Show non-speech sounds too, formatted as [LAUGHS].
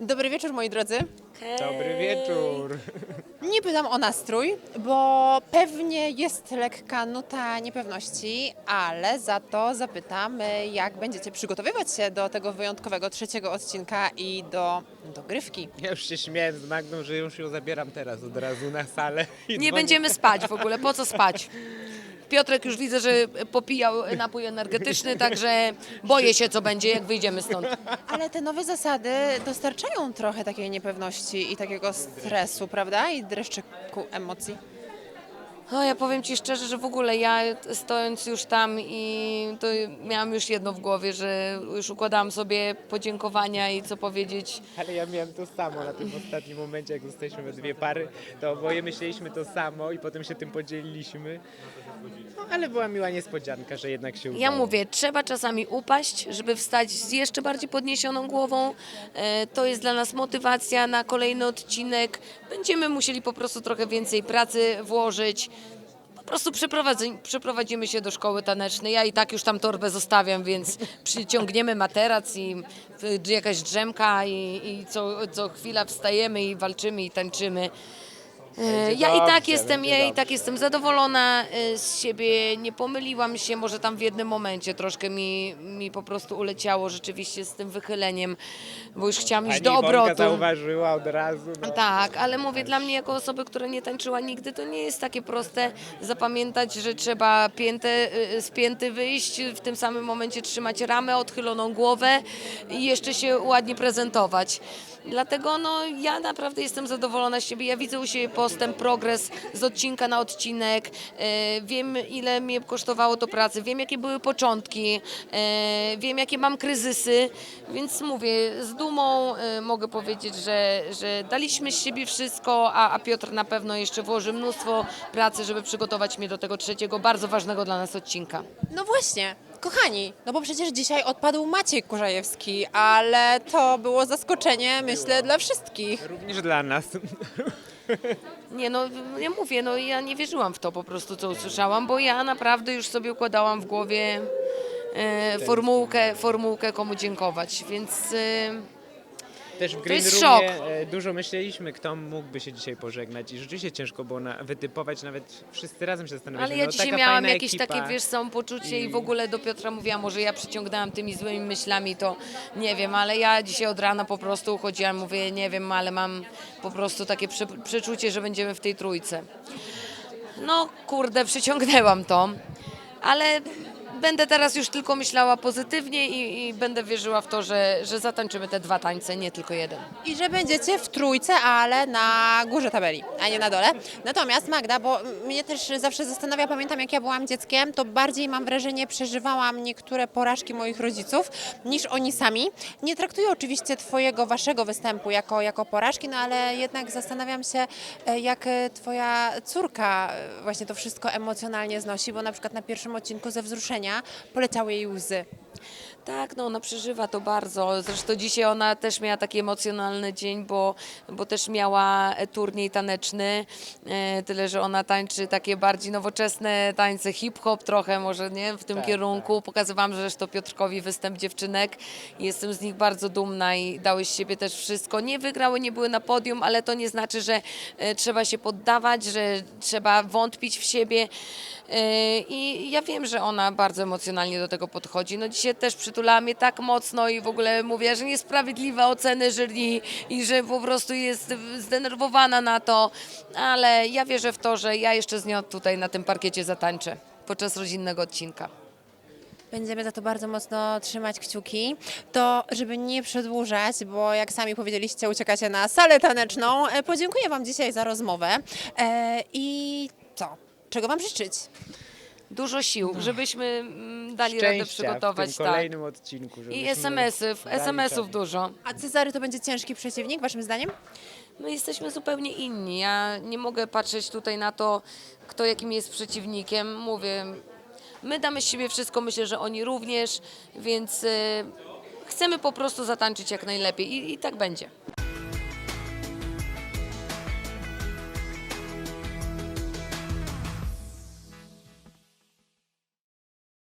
Dobry wieczór moi drodzy. Dobry wieczór. [LAUGHS] Nie pytam o nastrój, bo pewnie jest lekka nuta niepewności, ale za to zapytam, y, jak będziecie przygotowywać się do tego wyjątkowego trzeciego odcinka i do dogrywki. Ja już się śmiałem z Magdą, że już ją zabieram teraz od razu na salę. i Nie dzwonię. będziemy spać w ogóle, po co spać? [LAUGHS] Piotrek już widzę, że popijał napój energetyczny, także boję się, co będzie, jak wyjdziemy stąd. Ale te nowe zasady dostarczają trochę takiej niepewności i takiego stresu, prawda? I dreszczyku emocji. O, ja powiem Ci szczerze, że w ogóle ja stojąc już tam i to miałam już jedno w głowie, że już układałam sobie podziękowania i co powiedzieć. Ale ja miałem to samo na tym ostatnim momencie, jak zostaliśmy we dwie pary, to oboje myśleliśmy to samo i potem się tym podzieliliśmy. No, ale była miła niespodzianka, że jednak się udało. Ja mówię, trzeba czasami upaść, żeby wstać z jeszcze bardziej podniesioną głową. E, To jest dla nas motywacja na kolejny odcinek. Będziemy musieli po prostu trochę więcej pracy włożyć. Po prostu przeprowadzi- przeprowadzimy się do szkoły tanecznej. Ja i tak już tam torbę zostawiam, więc przyciągniemy materac i jakaś drzemka i, i co, co chwila wstajemy i walczymy i tańczymy. Ja i tak jestem, ja i tak jestem zadowolona e, z siebie, nie pomyliłam się, może tam w jednym momencie troszkę mi, mi po prostu uleciało rzeczywiście z tym wychyleniem, bo już chciałam iść do obrotu. zauważyła od razu. No. Tak, ale mówię, dla mnie jako osoby, która nie tańczyła nigdy, to nie jest takie proste zapamiętać, że trzeba piętę, y, z pięty wyjść, w tym samym momencie trzymać ramę, odchyloną głowę i jeszcze się ładnie prezentować. Dlatego no, ja naprawdę jestem zadowolona z siebie. Ja widzę u siebie postęp, progres z odcinka na odcinek. E, wiem, ile mnie kosztowało to pracy. Wiem, jakie były początki. E, wiem, jakie mam kryzysy. Więc mówię, z dumą e, mogę powiedzieć, że, że daliśmy z siebie wszystko, a, a Piotr na pewno jeszcze włoży mnóstwo pracy, żeby przygotować mnie do tego trzeciego, bardzo ważnego dla nas odcinka. No właśnie, kochani, no bo przecież dzisiaj odpadł Maciej Kurzajewski, ale to było zaskoczenie, myślę, dla wszystkich. Również dla nas. [LAUGHS] Nie no, ja mówię, no ja nie wierzyłam w to po prostu, co usłyszałam, bo ja naprawdę już sobie układałam w głowie e, formułkę, formułkę komu dziękować, więc e, Też w Green jest Roomie szok. e, dużo myśleliśmy, kto mógłby się dzisiaj pożegnać i rzeczywiście ciężko było na, wytypować, nawet wszyscy razem się zastanawialiśmy. ale ja no, dzisiaj taka miałam fajna jakieś ekipa. takie, wiesz, samopoczucie i... w ogóle do Piotra mówiłam, może ja przyciągnęłam tymi złymi myślami, to nie wiem, ale ja dzisiaj od rana po prostu uchodziłam, mówię, nie wiem, ale mam po prostu takie prze, przeczucie, że będziemy w tej trójce. No kurde, przyciągnęłam to, ale będę teraz już tylko myślała pozytywnie i, i będę wierzyła w to, że, że zatańczymy te dwa tańce, nie tylko jeden. I że będziecie w trójce, ale na górze tabeli, a nie na dole. Natomiast Magda, bo mnie też zawsze zastanawia, pamiętam jak ja byłam dzieckiem, to bardziej mam wrażenie, przeżywałam niektóre porażki moich rodziców niż oni sami. Nie traktuję oczywiście twojego, waszego występu jako, jako porażki, no ale jednak zastanawiam się, e, jak e, twoja córka e, właśnie to wszystko emocjonalnie znosi, bo na przykład na pierwszym odcinku ze wzruszenia poleciały jej łzy. Tak, no ona przeżywa to bardzo. Zresztą dzisiaj ona też miała taki emocjonalny dzień, bo, bo też miała turniej taneczny. E, tyle, że ona tańczy takie bardziej nowoczesne tańce, hip-hop trochę może, nie? W tym Tak, kierunku. Pokazywałam zresztą Piotrkowi występ dziewczynek. Jestem z nich bardzo dumna i dały z siebie też wszystko. Nie wygrały, nie były na podium, ale to nie znaczy, że e, trzeba się poddawać, że trzeba wątpić w siebie. E, I ja wiem, że ona bardzo emocjonalnie do tego podchodzi. No dzisiaj też przytulała mnie tak mocno i w ogóle mówiła, że niesprawiedliwe oceny jury i że po prostu jest zdenerwowana na to, ale ja wierzę w to, że ja jeszcze z nią tutaj na tym parkiecie zatańczę podczas rodzinnego odcinka. Będziemy za to bardzo mocno trzymać kciuki. To, żeby nie przedłużać, bo jak sami powiedzieliście, uciekacie na salę taneczną. e, Podziękuję Wam dzisiaj za rozmowę. E, I co? Czego Wam życzyć? Dużo sił, żebyśmy mm, dali radę Szczęścia przygotować. w tym tak. kolejnym odcinku. I żebyśmy SMS-ów, dali SMS-ów dużo. A Cezary to będzie ciężki przeciwnik, Waszym zdaniem? My jesteśmy zupełnie inni. Ja nie mogę patrzeć tutaj na to, kto jakim jest przeciwnikiem. Mówię, my damy z siebie wszystko, myślę, że oni również, więc y, chcemy po prostu zatańczyć jak najlepiej i, i tak będzie.